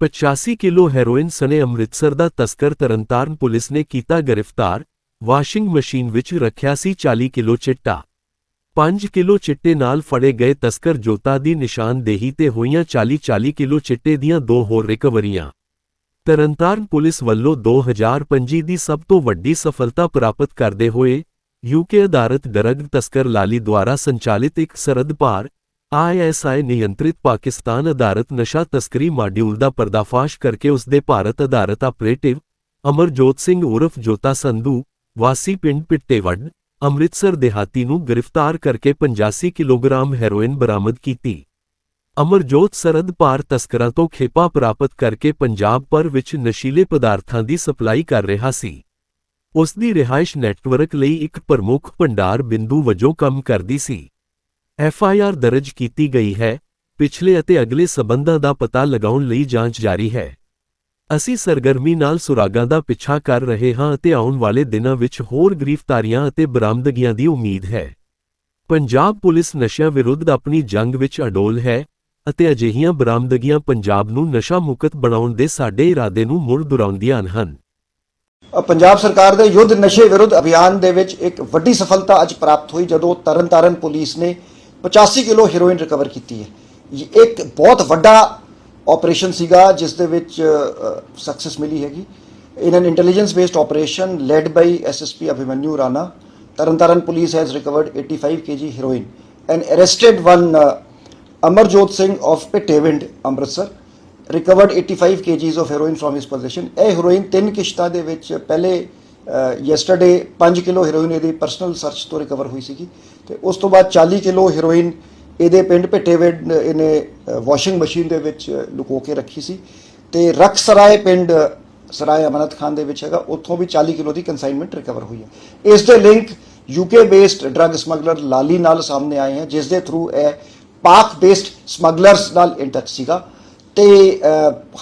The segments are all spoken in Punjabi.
85 ਕਿਲੋ ਹੈਰੋਇਨ ਸਣੇ ਅੰਮ੍ਰਿਤਸਰ ਦਾ ਤਸਕਰ ਤਰਨਤਾਰਨ ਪੁਲਿਸ ਨੇ ਕੀਤਾ ਗ੍ਰਿਫਤਾਰ, ਵਾਸ਼ਿੰਗ ਮਸ਼ੀਨ ਵਿੱਚ ਰੱਖਿਆ ਸੀ 40 ਕਿਲੋ ਚਿੱਟਾ। 5 ਕਿਲੋ ਚਿੱਟੇ ਨਾਲ ਫੜੇ ਗਏ ਤਸਕਰ ਜੋਤਾ ਦੀ ਨਿਸ਼ਾਨਦੇਹੀ ਤੇ ਹੋਈਆਂ 40-40 ਕਿਲੋ ਚਿੱਟੇ ਦੀਆਂ ਦੋ ਹੋਰ ਰਿਕਵਰੀਆਂ। ਤਰਨਤਾਰਨ ਪੁਲਿਸ ਵੱਲੋਂ 2025 ਦੀ ਸਭ ਤੋਂ ਵੱਡੀ ਸਫਲਤਾ ਪ੍ਰਾਪਤ ਕਰਦੇ ਹੋਏ ਯੂਕੇ ਅਦਾਲਤ ਡਰੱਗ ਤਸਕਰ ਲਾਲੀ ਦੁਆਰਾ ਸੰਚਾਲਿਤ ਇੱਕ ਸਰਦ ਭਾਰ ਆਈਐਸਆਈ ਨਿਯੰਤਰਿਤ ਪਾਕਿਸਤਾਨ ਅਧਾਰਤ ਨਸ਼ਾ ਤਸਕਰੀ ਮਾਡਿਊਲ ਦਾ ਪਰਦਾਫਾਸ਼ ਕਰਕੇ ਉਸ ਦੇ ਭਾਰਤ ਅਧਾਰਤ ਆਪਰੇਟਿਵ ਅਮਰਜੋਤ ਸਿੰਘ ਉਰਫ ਜੋਤਾ ਸੰਧੂ, ਵਾਸੀ ਪਿੰਡ ਪਿੱਟੇਵੜ, ਅੰਮ੍ਰਿਤਸਰ ਦਿਹਾਤੀ ਨੂੰ ਗ੍ਰਿਫਤਾਰ ਕਰਕੇ 85 ਕਿਲੋਗ੍ਰਾਮ ਹੈਰੋਇਨ ਬਰਾਮਦ ਕੀਤੀ। ਅਮਰਜੋਤ ਸਰਦ ਪਾਰ ਤਸਕਰਾਂ ਤੋਂ ਖੇਪਾ ਪ੍ਰਾਪਤ ਕਰਕੇ ਪੰਜਾਬ ਭਰ ਵਿੱਚ ਨਸ਼ੀਲੇ ਪਦਾਰਥਾਂ ਦੀ ਸਪਲਾਈ ਕਰ ਰਿਹਾ ਸੀ। ਉਸ ਦੀ ਰਿਹਾਇਸ਼ ਨੈਟਵਰਕ ਲਈ ਇੱਕ ਪ੍ਰਮੁੱਖ ਭੰਡਾਰ ਬਿੰਦੂ ਵਜੋਂ ਕੰਮ ਕਰਦੀ ਸੀ। ਐਫ ਆਈ ਆਰ ਦਰਜ ਕੀਤੀ ਗਈ ਹੈ, ਪਿਛਲੇ ਅਤੇ ਅਗਲੇ ਸਬੰਧਾਂ ਦਾ ਪਤਾ ਲਗਾਉਣ ਲਈ ਜਾਂਚ ਜਾਰੀ ਹੈ। ਅਸੀਂ ਸਰਗਰਮੀ ਨਾਲ ਸੁਰਾਗਾਂ ਦਾ ਪਿੱਛਾ ਕਰ ਰਹੇ ਹਾਂ ਅਤੇ ਆਉਣ ਵਾਲੇ ਦਿਨਾਂ ਵਿੱਚ ਹੋਰ ਗ੍ਰਿਫਤਾਰੀਆਂ ਅਤੇ ਬਰਾਮਦਗੀਆਂ ਦੀ ਉਮੀਦ ਹੈ। ਪੰਜਾਬ ਪੁਲਿਸ ਨਸ਼ਿਆਂ ਵਿਰੁੱਧ ਆਪਣੀ ਜੰਗ ਵਿੱਚ ਅਡੋਲ ਹੈ ਅਤੇ ਅਜਿਹੀਆਂ ਬਰਾਮਦਗੀਆਂ ਪੰਜਾਬ ਨੂੰ ਨਸ਼ਾ ਮੁਕਤ ਬਣਾਉਣ ਦੇ ਸਾਡੇ ਇਰਾਦੇ ਨੂੰ ਮੁੜ ਦੁਹਰਾਉਂਦੀਆਂ ਹਨ। ਪੰਜਾਬ ਸਰਕਾਰ ਦੇ ਯੁੱਧ ਨਸ਼ੇ ਵਿਰੁੱਧ ਅਭਿਆਨ ਦੇ ਵਿੱਚ ਇੱਕ ਵੱਡੀ ਸਫਲਤਾ ਅੱਜ ਪ੍ਰਾਪਤ ਹੋਈ ਜਦੋਂ ਤਰਨਤਾਰਨ ਪੁਲਿਸ ਨੇ 85 ਕਿਲੋ ਹੈਰੋਇਨ ਰਿਕਵਰ ਕੀਤੀ ਹੈ। ਇਹ ਇੱਕ ਬਹੁਤ ਵੱਡਾ ਆਪਰੇਸ਼ਨ ਸੀਗਾ ਜਿਸ ਦੇ ਵਿੱਚ ਸਕਸੈਸ ਮਿਲੀ ਹੈਗੀ। In an intelligence based operation led by SSP Abhimanyu Rana Tarn Taran police has recovered 85 kg heroin and arrested one uh, Amarjot Singh of Pittewind Amritsar recovered 85 kgs of heroin from his possession. ਇਹ ਹੈਰੋਇਨ ਤਿੰਨ ਕਿਸ਼ਤਾਂ ਦੇ ਵਿੱਚ ਪਹਿਲੇ ਯੈਸਟਰਡੇ 5 ਕਿਲੋ ਹੈਰੋਇਨ ਇਹਦੀ ਪਰਸਨਲ ਸਰਚ ਤੋਂ ਰਿਕਵਰ ਹੋਈ ਸੀਗੀ ਤੇ ਉਸ ਤੋਂ ਬਾਅਦ 40 ਕਿਲੋ ਹੈਰੋਇਨ ਇਹਦੇ ਪਿੰਡ ਭਿੱਟੇਵੇਡ ਇਹਨੇ ਵਾਸ਼ਿੰਗ ਮਸ਼ੀਨ ਦੇ ਵਿੱਚ ਲੁਕੋ ਕੇ ਰੱਖੀ ਸੀ। ਤੇ ਰਕਸਰਾਏ ਪਿੰਡ, ਸਰਾਏ ਅਮਨਤ ਖਾਨ ਦੇ ਵਿੱਚ ਹੈਗਾ, ਉੱਥੋਂ ਵੀ 40 ਕਿਲੋ ਦੀ ਕਨਸਾਈਨਮੈਂਟ ਰਿਕਵਰ ਹੋਈ ਹੈ। ਇਸ ਦੇ link UK based drug smuggler Lali ਨਾਲ ਸਾਹਮਣੇ ਆਏ ਹਨ ਜਿਸ ਦੇ ਥਰੂ ਇਹ ਪਾਕ ਬੇਸਡ ਸਮਗਲਰਸ ਨਾਲ ਇਨ ਸੀਗਾ। ਤੇ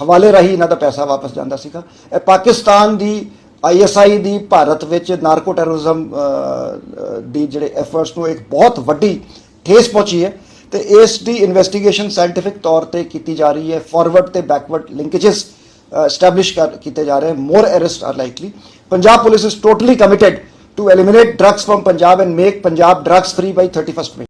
ਹਵਾਲੇ ਰਾਹੀਂ ਇਹਨਾਂ ਦਾ ਪੈਸਾ ਵਾਪਸ ਜਾਂਦਾ ਸੀਗਾ। ਇਹ ਪਾਕਿਸਤਾਨ ਦੀ ਆਈਐਸਆਈ ਦੀ ਭਾਰਤ ਵਿੱਚ ਨਾਰਕੋ ਟੈਰਰਿਜ਼ਮ ਦੀ ਜਿਹੜੇ ਐਫਰਟਸ ਨੂੰ ਇੱਕ ਬਹੁਤ ਵੱਡੀ ਠੇਸ ਪਹੁੰਚੀ ਹੈ ਤੇ ਇਸ ਦੀ ਇਨਵੈਸਟੀਗੇਸ਼ਨ ਸਾਇੰਟਿਫਿਕ ਤੌਰ ਤੇ ਕੀਤੀ ਜਾ ਰਹੀ ਹੈ ਫਾਰਵਰਡ ਤੇ ਬੈਕਵਰਡ ਲਿੰਕੇजेस ਐਸਟੈਬਲਿਸ਼ ਕੀਤੇ ਜਾ ਰਹੇ ਹਨ more arrest are likely Punjab police is totally committed to eliminate drugs from Punjab and make Punjab drugs free by 31st May.